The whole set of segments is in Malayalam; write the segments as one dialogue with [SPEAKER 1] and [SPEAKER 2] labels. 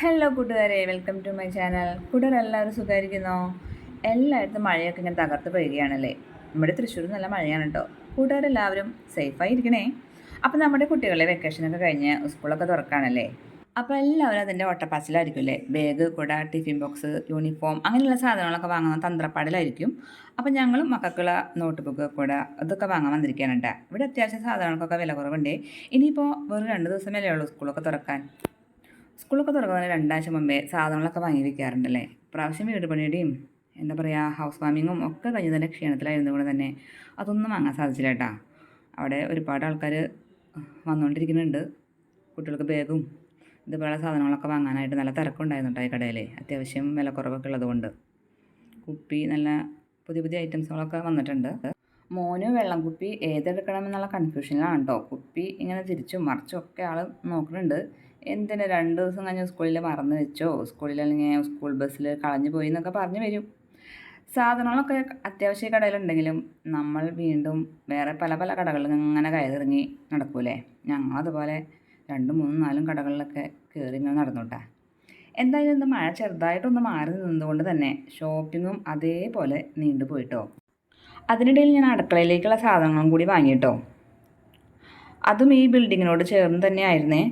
[SPEAKER 1] ഹലോ കൂട്ടുകാരെ. വെൽക്കം ടു മൈ ചാനൽ കൂട്ടുകാർ എല്ലാവരും സുഖമായിരിക്കുന്നോ? എല്ലായിടത്തും മഴയൊക്കെ ഇങ്ങനെ തകർത്ത് പെയ്യുകയാണല്ലേ? നമ്മുടെ തൃശ്ശൂർ നല്ല മഴയാണ് കേട്ടോ. കൂട്ടുകാരെല്ലാവരും സേഫായി ഇരിക്കണേ അപ്പം നമ്മുടെ കുട്ടികളെ വെക്കേഷനൊക്കെ കഴിഞ്ഞ് സ്കൂളൊക്കെ തുറക്കാണല്ലേ? അപ്പോൾ എല്ലാവരും അതിന്റെ ഓട്ടപ്പാച്ചിലായിരിക്കുമല്ലേ ബാഗ് കുട ടിഫിൻ ബോക്സ് യൂണിഫോം അങ്ങനെയുള്ള സാധനങ്ങളൊക്കെ വാങ്ങുന്ന തന്ത്രപ്പാടിലായിരിക്കും. അപ്പോൾ ഞങ്ങളും മക്കൾക്കുള്ള നോട്ട് ബുക്ക് കുട ഇതൊക്കെ വാങ്ങാൻ വന്നിരിക്കാനുണ്ട് ഇവിടെ അത്യാവശ്യം സാധനങ്ങൾക്കൊക്കെ വില കുറവുണ്ട്. ഇനിയിപ്പോൾ വെറും രണ്ട് ദിവസമല്ലേ ഉള്ളൂ സ്കൂളൊക്കെ തുറക്കാൻ. സ്കൂളൊക്കെ തുറക്കുന്നതിന് രണ്ടാഴ്ച മുമ്പേ സാധനങ്ങളൊക്കെ വാങ്ങി വയ്ക്കാറുണ്ടല്ലേ പ്രാവശ്യം വീട് പണിയുടെയും എന്താ പറയുക ഹൗസ് വാമിങ്ങും ഒക്കെ കഴിഞ്ഞതിന്റെ ക്ഷീണത്തിലായിരുന്നു കൊണ്ട് തന്നെ. അതൊന്നും വാങ്ങാൻ സാധിച്ചില്ല കേട്ടോ. അവിടെ ഒരുപാട് ആൾക്കാർ വന്നുകൊണ്ടിരിക്കുന്നുണ്ട് കുട്ടികൾക്ക് ബാഗും ഇതുപോലുള്ള സാധനങ്ങളൊക്കെ വാങ്ങാനായിട്ട് നല്ല തിരക്കുണ്ടായിരുന്നു കേട്ടോ ഈ കടയിൽ അത്യാവശ്യം വിലക്കുറവൊക്കെ ഉള്ളതുകൊണ്ട് കുപ്പി നല്ല പുതിയ പുതിയ ഐറ്റംസുകളൊക്കെ വന്നിട്ടുണ്ട്. മോന് വെള്ളം കുപ്പി ഏതെടുക്കണം എന്നുള്ള കൺഫ്യൂഷനിലാണ് കേട്ടോ. കുപ്പി ഇങ്ങനെ തിരിച്ചും മറിച്ചും ഒക്കെ ആൾ നോക്കുന്നുണ്ട്. എന്തിന് രണ്ട് ദിവസം കഴിഞ്ഞ് സ്കൂളിൽ മറന്നു വെച്ചോ? സ്കൂളിൽ അല്ലെങ്കിൽ സ്കൂൾ ബസ്സിൽ കളഞ്ഞു പോയി എന്നൊക്കെ പറഞ്ഞു വരും. സാധനങ്ങളൊക്കെ അത്യാവശ്യ കടയിലുണ്ടെങ്കിലും നമ്മൾ വീണ്ടും വേറെ പല പല കടകളിൽ ഇങ്ങനെ കയറിറങ്ങി നടക്കൂലേ? ഞങ്ങൾ അതുപോലെ രണ്ടും മൂന്നും നാലും കടകളിലൊക്കെ കയറി ഇങ്ങനെ നടന്നുട്ടാ. എന്തായാലും ഇന്ന് മഴ ചെറുതായിട്ടൊന്ന് മാറി നിന്നതുകൊണ്ട് തന്നെ ഷോപ്പിങ്ങും അതേപോലെ നീണ്ടുപോയിട്ടോ അതിനിടയിൽ ഞാൻ അടുക്കളയിലേക്കുള്ള സാധനങ്ങളും കൂടി വാങ്ങിയിട്ടോ. അതും ഈ ബിൽഡിങ്ങിനോട് ചേർന്ന് തന്നെയായിരുന്നേ.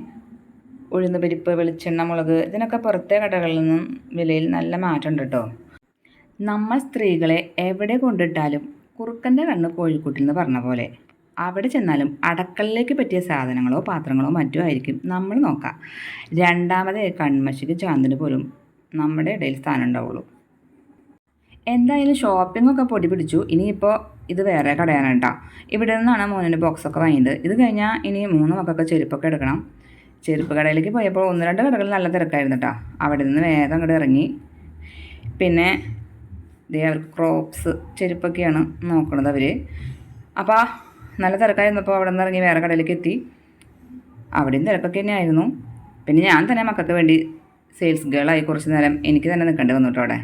[SPEAKER 1] ഉഴുന്ന് പരിപ്പ് വെളിച്ചെണ്ണ മുളക് ഇതിനൊക്കെ പുറത്തെ കടകളിൽ നിന്നും വിലയിൽ നല്ല മാറ്റമുണ്ട് കേട്ടോ. നമ്മൾ സ്ത്രീകളെ എവിടെ കൊണ്ടിട്ടാലും കുറുക്കന്റെ കണ്ണ് കോഴിക്കുട്ടിൽ എന്ന് പറഞ്ഞ പോലെ അവിടെ ചെന്നാലും അടക്കളിലേക്ക് പറ്റിയ സാധനങ്ങളോ പാത്രങ്ങളോ മറ്റോ ആയിരിക്കും നമ്മൾ നോക്കാം രണ്ടാമത് കൺമശിക്ക് ചാന്തിന് പോലും നമ്മുടെ ഇടയിൽ സ്ഥാനം ഉണ്ടാവുള്ളൂ. എന്തായാലും ഷോപ്പിംഗ് ഒക്കെ പൊടി പിടിച്ചു. ഇനിയിപ്പോൾ ഇത് വേറെ കടയാണ് കേട്ടോ. ഇവിടെ നിന്നാണ് മോനിന്റെ ബോക്സൊക്കെ വാങ്ങിയത്. ഇത് കഴിഞ്ഞാൽ ഇനി മൂന്ന് മക്കൾക്ക് ചെരുപ്പൊക്കെ എടുക്കണം. ചെരുപ്പ് കടയിലേക്ക് പോയപ്പോൾ ഒന്ന് രണ്ട് കടകൾ നല്ല തിരക്കായിരുന്നു കേട്ടോ അവിടെ നിന്ന് വേഗം അങ്ങോട്ട് ഇറങ്ങി. പിന്നെ ഇതേ അവർക്ക് ക്രോപ്സ് ചെരുപ്പൊക്കെയാണ് നോക്കണത് അവർ അപ്പോൾ നല്ല തിരക്കായിരുന്നപ്പോൾ അവിടെ നിന്ന് ഇറങ്ങി വേറെ കടയിലേക്ക് എത്തി. അവിടെയും തിരക്കൊക്കെ തന്നെയായിരുന്നു. പിന്നെ ഞാൻ തന്നെ മക്കൾക്ക് വേണ്ടി സെയിൽസ് ഗേളായി കുറച്ച് നേരം എനിക്ക് തന്നെ നിൽക്കേണ്ടി വന്നു കേട്ടോ അവിടെ.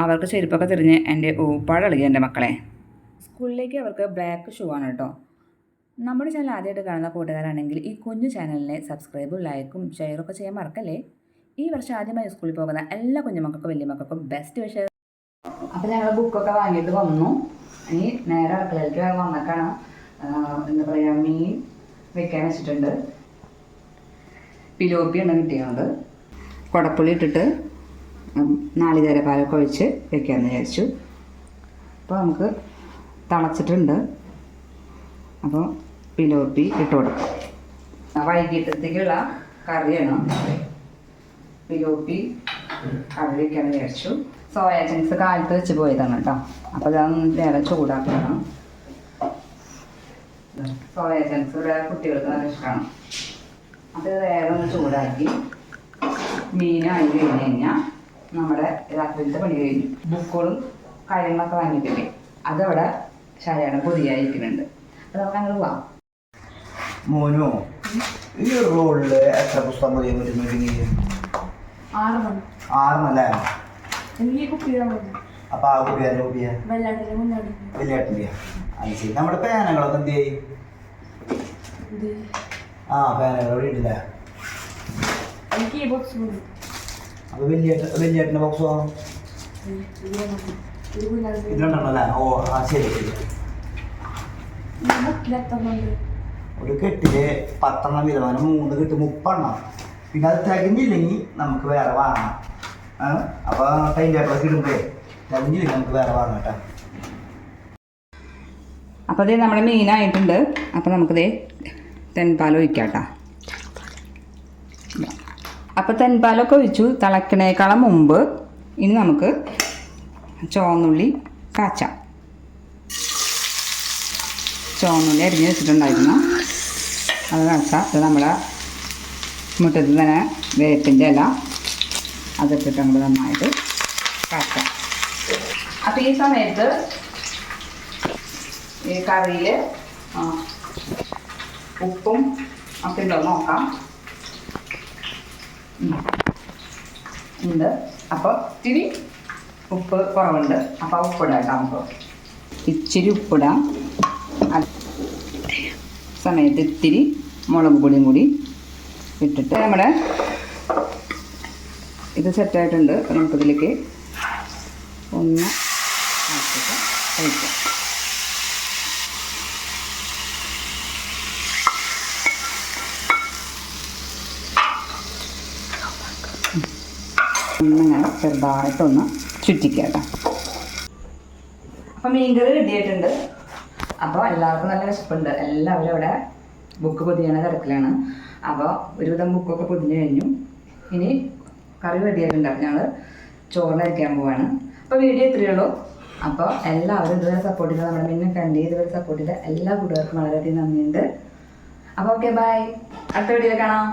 [SPEAKER 1] അവർക്ക് ചെരുപ്പൊക്കെ തിരിഞ്ഞ് എന്റെ ഊപ്പാടളകി എന്റെ മക്കളെ. സ്കൂളിലേക്ക് അവർക്ക് ബ്ലാക്ക് ഷൂ ആണ് കേട്ടോ നമ്മുടെ ചാനൽ ആദ്യമായിട്ട് കാണുന്ന കൂട്ടുകാരാണെങ്കിൽ ഈ കുഞ്ഞു ചാനലിനെ സബ്സ്ക്രൈബും ലൈക്കും ഷെയറും ഒക്കെ ചെയ്യാൻ മറക്കല്ലേ? ഈ വർഷം ആദ്യമായി സ്കൂളിൽ പോകുന്ന എല്ലാ കുഞ്ഞുമക്കൾക്കും വലിയ മക്കൾക്കും ബെസ്റ്റ് വിഷയം അപ്പോൾ ഞങ്ങൾ ബുക്കൊക്കെ വാങ്ങിയിട്ട് വന്നു. ഇനി നേരെ അടുക്കളയിലേക്ക് വന്നേക്കാണ്. എന്താ പറയുക മീൻ വെക്കാൻ വെച്ചിട്ടുണ്ട്. പിലോപ്പിയാണ് കിട്ടിയത് കുടപ്പുളി ഇട്ടിട്ട് നാളികേര പാലൊക്കെ ഒഴിച്ച് വെക്കാമെന്ന് വിചാരിച്ചു. അപ്പോൾ നമുക്ക് തിളച്ചിട്ടുണ്ട്. അപ്പോൾ പിലോപ്പി ഇട്ട് കൊടുക്കാം. വൈകിട്ടത്തേക്കുള്ള കറിയാണ് പിലോപ്പി കറി വെക്കാമെന്ന് വിചാരിച്ചു. സോയ ചങ്ക്സ് കാലത്ത് വെച്ച് പോയതാണ് കേട്ടോ. അപ്പോൾ അതൊന്ന് നേരെ ചൂടാക്കണം. സോയ ചങ്ക്സ് ഇവിടെ കുട്ടികൾക്ക് നല്ല ഇഷ്ടമാണ് അത് വേറെ ഒന്ന് ചൂടാക്കി മീനായി കഴിഞ്ഞ് കഴിഞ്ഞാൽ നമ്മുടെ രാത്രിയിലത്തെ പണി കഴിഞ്ഞു. ബുക്കുകളും കാര്യങ്ങളൊക്കെ വാങ്ങിയിട്ടില്ലേ? അതവിടെ ശരിയാണ് പൊതിയായിരിക്കുന്നുണ്ട് അത് നമുക്ക് അങ്ങനെ പോവാം.
[SPEAKER 2] മോനോ ഈ ഒരു റോളിൽ എത്ര പുസ്തകം മതി? പറ്റുന്നുണ്ടെങ്കിൽ
[SPEAKER 3] ആറെണ്ണം.
[SPEAKER 2] ആറെണ്ണല്ലേ? അപ്പൊ ആ അത് ശരി. നമ്മുടെ പേനകളൊക്കെ എന്ത് ചെയ്യും? ആ പേനകൾ ഇവിടെ അപ്പൊ വലിയ ഏട്ട- ബോക്സ് ബോക്സോ
[SPEAKER 3] ഇത്
[SPEAKER 2] ഓ ആ ശരി ശരി.
[SPEAKER 3] ബുക്കിലെത്തുന്നുണ്ട്
[SPEAKER 2] ഒരു കെട്ടിൽ പത്തെണ്ണം അങ്ങനെ മൂന്ന് കെട്ട് മുപ്പെണ്ണം പിന്നെ അത് തികഞ്ഞില്ലെങ്കിൽ നമുക്ക് വേറെ വാങ്ങാം. അപ്പോൾ ടൈം ടേബിളൊക്കെ ഇടുമ്പോഴേ തികഞ്ഞില്ലെങ്കിൽ നമുക്ക് വേറെ വാങ്ങാം കേട്ടോ.
[SPEAKER 1] അപ്പോൾ അതേ നമ്മുടെ മീനായിട്ടുണ്ട് അപ്പോൾ നമുക്കിതേ തെൻപാൽ ഒഴിക്കാം കേട്ടോ. അപ്പോൾ തെൻപാലൊക്കെ ഒഴിച്ചു. തിളക്കണേക്കാളും മുമ്പ് ഇനി നമുക്ക് ചുവന്നുള്ളി കാച്ചാം. ചുവന്നുള്ളി അരിഞ്ഞ് വെച്ചിട്ടുണ്ടായിരുന്നു. അത് കാച്ചാം ഇത് നമ്മുടെ മുറ്റത്ത് തന്നെ വേപ്പിന്റെ ഇല അതിട്ടിട്ട് നമ്മൾ നന്നായിട്ട് കാച്ചാം അപ്പോൾ ഈ സമയത്ത് ഈ കറിയിൽ ഉപ്പും ഒക്കെ ഉണ്ടോ നോക്കാം. ഉണ്ട്. അപ്പോൾ ഇത്തിരി ഉപ്പ് കുറവുണ്ട്. അപ്പോൾ ഉപ്പിടാം കേട്ടോ നമുക്ക്. ഇച്ചിരി ഉപ്പിടാം. അത് സമയത്ത് ഇത്തിരി മുളക് പൊടിയും കൂടി ഇട്ടിട്ട് നമ്മുടെ ഇത് സെറ്റായിട്ടുണ്ട് അപ്പോൾ നമുക്കിതിലേക്ക് ഒന്ന് ആക്കിയിട്ട് കഴിക്കാം ചെറുതായിട്ടൊന്ന് ചുറ്റിക്കാം അപ്പം മീൻകറി റെഡിയായിട്ടുണ്ട് അപ്പോൾ എല്ലാവർക്കും നല്ല വിശപ്പുണ്ട്. എല്ലാവരും അവിടെ ബുക്ക് പൊതിയണ തിരക്കിലാണ്. അപ്പോൾ ഒരുവിധം ബുക്കൊക്കെ പൊതിഞ്ഞു കഴിഞ്ഞു. ഇനി കറി റെഡിയായിട്ടുണ്ട് അപ്പോൾ ഞങ്ങൾ ചോറിനരിക്കാൻ പോവാണ്. അപ്പോൾ വീഡിയോ ഇത്രയേ ഉള്ളൂ. അപ്പോൾ എല്ലാവരും ഇതുവരെ സപ്പോർട്ട് ചെയ്ത നമ്മുടെ മിന്നെ കണ്ട് ഇതുവരെ സപ്പോർട്ട് ചെയ്ത എല്ലാ കൂട്ടുകാർക്കും വളരെയധികം നന്ദിയുണ്ട്. അപ്പോൾ ഓക്കെ ബൈ അടുത്ത വീഡിയോ കാണാം.